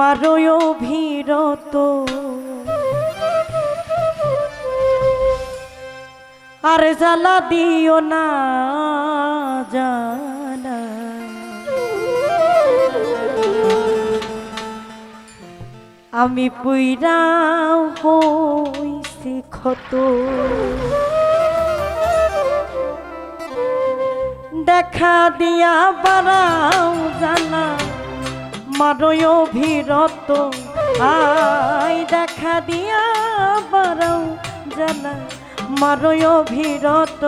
মারয় অভিরত। আর জ্বালা দিও না জানা। আমি পুইরাও হইছি ক্ষত। দেখা দিয়া বাড়াও মারয় অভিরত। আই দেখা দিয়া বাড়াও জানা, মারয় অভিরত।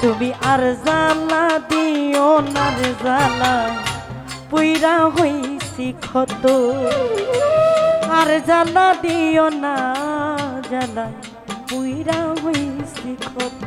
তুমি আর জালা দিও না জালা পুইরা হইছি ক্ষত। আর জালা দিও না জালা পুইরা হইছি ক্ষত।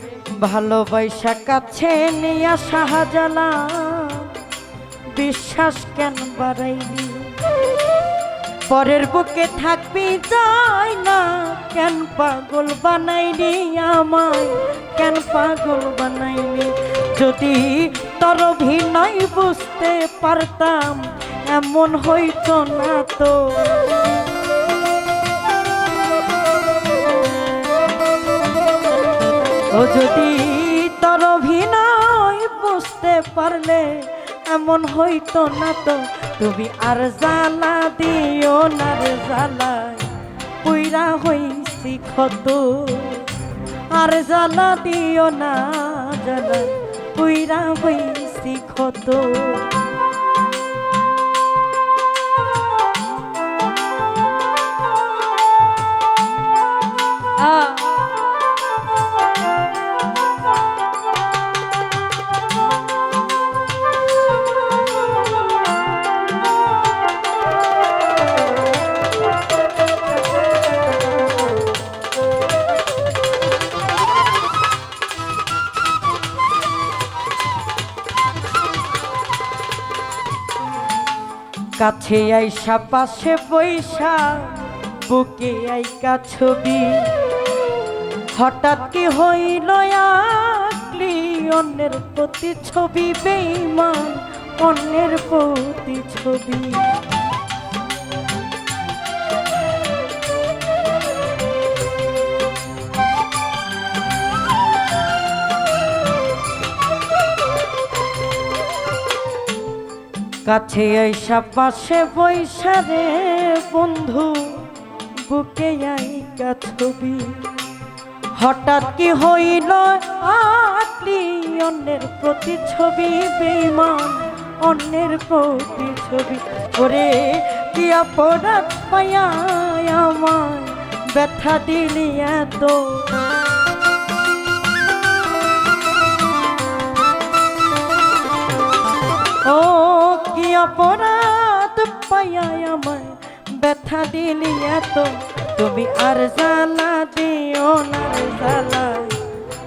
ভালোবাসা কাছে নিয়া শাহজালা বিশ্বাস কেন বাড়াইলি? পরের বুকে থাকবি যাই না, কেন পাগল বানাইলি আমায়? কেন পাগল বানাইলি? যদি তোর অভিনয় বুঝতে পারতাম, এমন হইতো না তো যদি তোর অভিনয় বুঝতে পারলে, এমন হইতো না তো। তুমি আর জ্বালা দিও না রে জ্বালা, পুইরা হইছি ক্ষত। আর জ্বালা দিও না জ্বালা, পুইরা হইছি ক্ষত। কাছে আইসা, পাশে বৈশা বুকে আইকা ছবি। হঠাৎ কি হইল অন্যের প্রতি ছবি বেইমান অন্যের প্রতি ছবি কাছে আইসা পাশে বৈশা রে বন্ধু, বুকে আইকা ছবি। হঠাৎ কি হইল আটলি অন্যের প্রতি ছবি বেমান অন্যের প্রতি ছবি। ওরে, কি অপরাধ পায়া আমায় ব্যথা দিলি এত? অপরাধ পাইয়াই আমায় ব্যথা দিলি এত তুমি আর জ্বালা দিও না জালা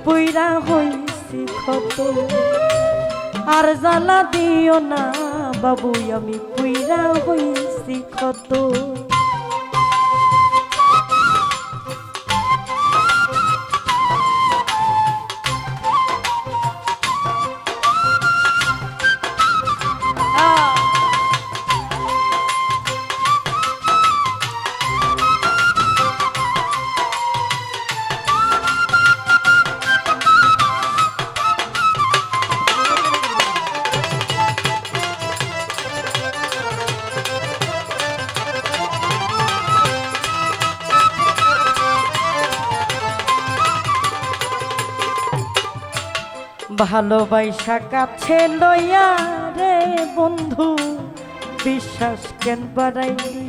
পুইরা হইছি কত আর জ্বালা দিও না বাবু আমি পুইরা হইছি ক্ষত ভালোবাসা কাছে লইয়া রে বন্ধু, বিশ্বাস কেন বাড়াইলি?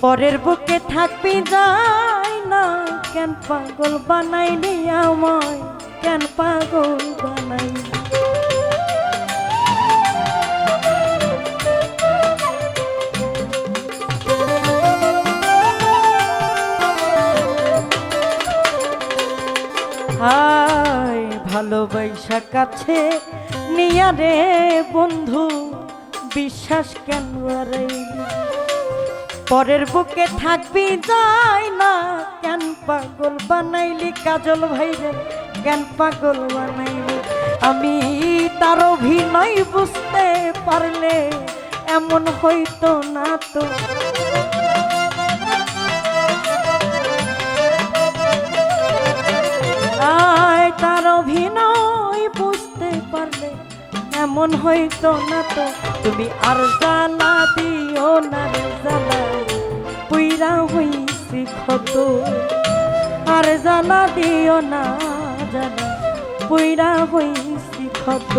পরের বুকে থাকবি যাই না, কেন পাগল বানাইলি আমায়? কেন পাগল বানাইলি? হাই ভালোবাসা কাছে নিয়া রে বন্ধু, বিশ্বাস কেন? পরের বুকে থাকবি যায় না, কেন পাগল বানাইলি কাজল ভাইরে কেন পাগল বানাইলি? আমি তার অভিনয় বুঝতে পারলে এমন হইতো না তো। অভিনয় বুঝতে পারলে এমন হইতো না তো। তুমি আর জ্বালা দিও না রে জ্বালা, পুইরা হইছি ক্ষত আর জ্বালা দিও না জ্বালা, পুইরা হইছি ক্ষত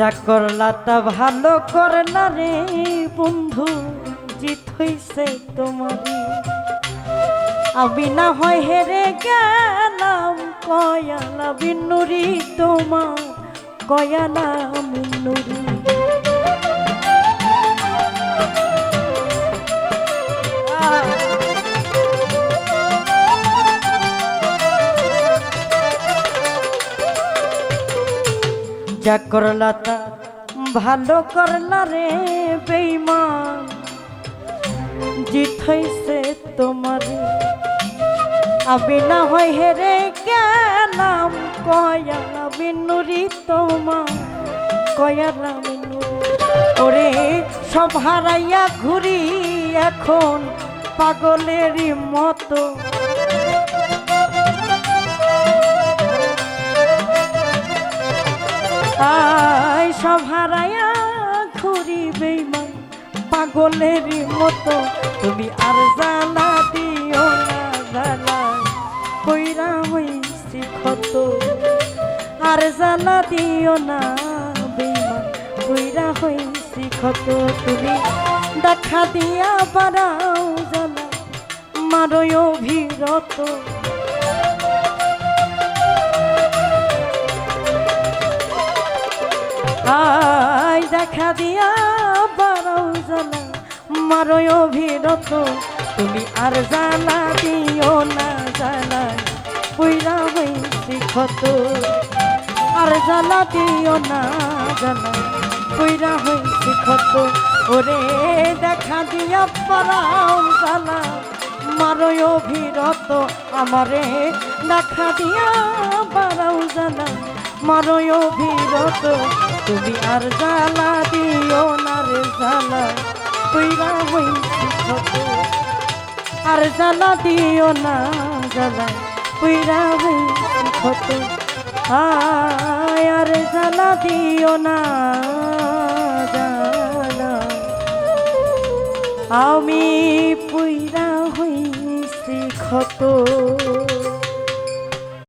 যা করলা তা ভালো করে না রে বন্ধু, জিত হইছে তোমারই। আমি না হয় হেরে গেলাম কয়ালা বিনুরি তোমার কয়ালা মিনুরি যা করলা তা, ভালো করলা রে বেইমান হইছে তোমার। আমি না হয় হেরে গেলাম কয়ালা বিনুরি তোমার কয়ালা বিনুরি ওরে সব হারাইয়া ঘুরি এখন পাগলেরই মতো। হারাইয়া ঘুরি বেইমান পাগলেরই মতো। তুমি আর জ্বালা দিও না জ্বালা কইরা হইছি ক্ষত। আর জ্বালা দিও না, বেইমান, কইরা হইছি ক্ষত। তুমি দেখা দিয়া বাড়াও জ্বালা মারয় অভিরত। আই দেখা দিয়া বারো জ্বালা মারো অভিরত, তুমি আর জ্বালা দিও না জ্বালা পুইরা হইছি ক্ষত। আর জ্বালা দিও না জ্বালা পুইরা হইছি ক্ষত। ওরে দেখা দিয়া পারাও জ্বালা মারো অভিরত, আমারে দেখা দিয়া বারাও জ্বালা মারো অভিরত তুমি আর জ্বালা দিও না রে জ্বালা। ক্ষত আর জ্বালা দিও না জ্বালা। ক্ষত আয়, আর জ্বালা দিও না জ্বালা। আমি পুইরা হইছি ক্ষত